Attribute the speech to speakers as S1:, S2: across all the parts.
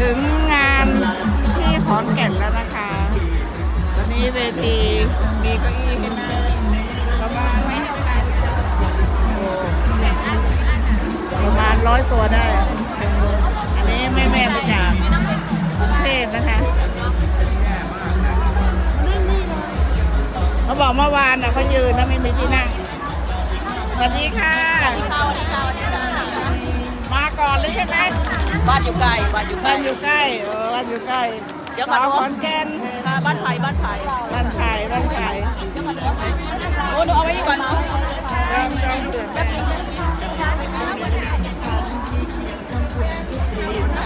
S1: ถึงงานที่ขอนแก่นแล้วนะคะ ตอนนี้เวทีมีเก้าอี้ให้นั่งประมาณไว้เดียวกันประมาณร้อยตัวได้ อันนี้แม่แม่ๆมาจากกรุงเทพนะคะเขาบอกเมื่อวานน่ะเขายืนนะไม่มีที่นั่งสวัสดีค่ะ มาก่อนเลยใช่ไหม
S2: บ้านอยู่ไกลบ้านอยู่ไกล
S1: บ้านอยู่ใกล้เออบ้านอยู่ใกล้
S2: เดี๋ยว
S1: สา
S2: ก่อน
S1: วขอนแก่น
S2: ค่ะบ้านไผ่บ้านไผ่
S1: บ้านไผ่บ้านไผ่
S2: โอ้หนูเอาไว้ดีกว่าเนาะ
S1: จอมจอมเดือด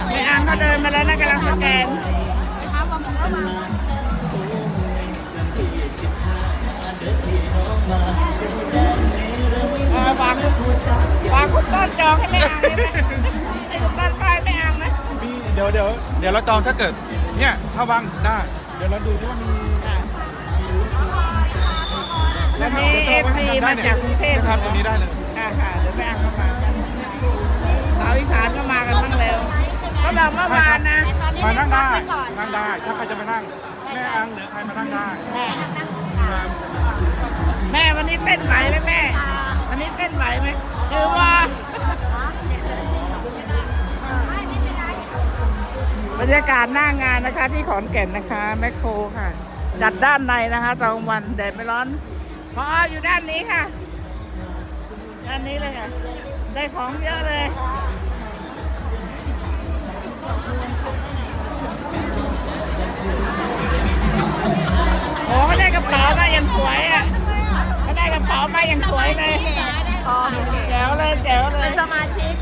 S1: ไม่อังเขาเดินมาแล้วนะกำลังสแกนเออวางวางคุณต้นจองให้ไม่อังเลยไหม
S3: ดี๋ยวเดี๋ยวเดี๋ยวเราจองถ้าเกิด เนี่ยถ้าว่างได้ เดี๋ยวเราดูที่ว่ามี
S1: วันนี้เอฟซีมาจากกรุงเทพ
S3: ทำตรงนี้ได้เลย
S1: ค่ะค่ะเดี๋ยวแม่อังเข้ามาสาวอีสานก็มากันบ้างแล้วก็แบบเมื่อวานนะ
S3: มานั่งได้นั่งได้ ถ้าใครจะมานั่ง แม่อังหรือใครมานั่งได้
S1: แม่
S3: ครับ
S1: แม่วันนี้เต้นไหวไหมแม่ วันนี้เต้นไหวไหมคือว่า บรรยากาศหน้างานนะคะ ที่ขอนแก่นนะคะแมคโครค่ะ จัดด้านในนะคะตอนกลางวันแดดไม่ร้อนพออยู่ด้านนี้ค่ะ ด้านนี้เลยค่ะ ได้ของเยอะเลยโอ้เขาได้กระเป๋ามาอย่างสวยอะเขาได้กระเป๋ามาอย่างสวยเลยแจ๋วเลยแจ๋วเลย
S2: สมาชิก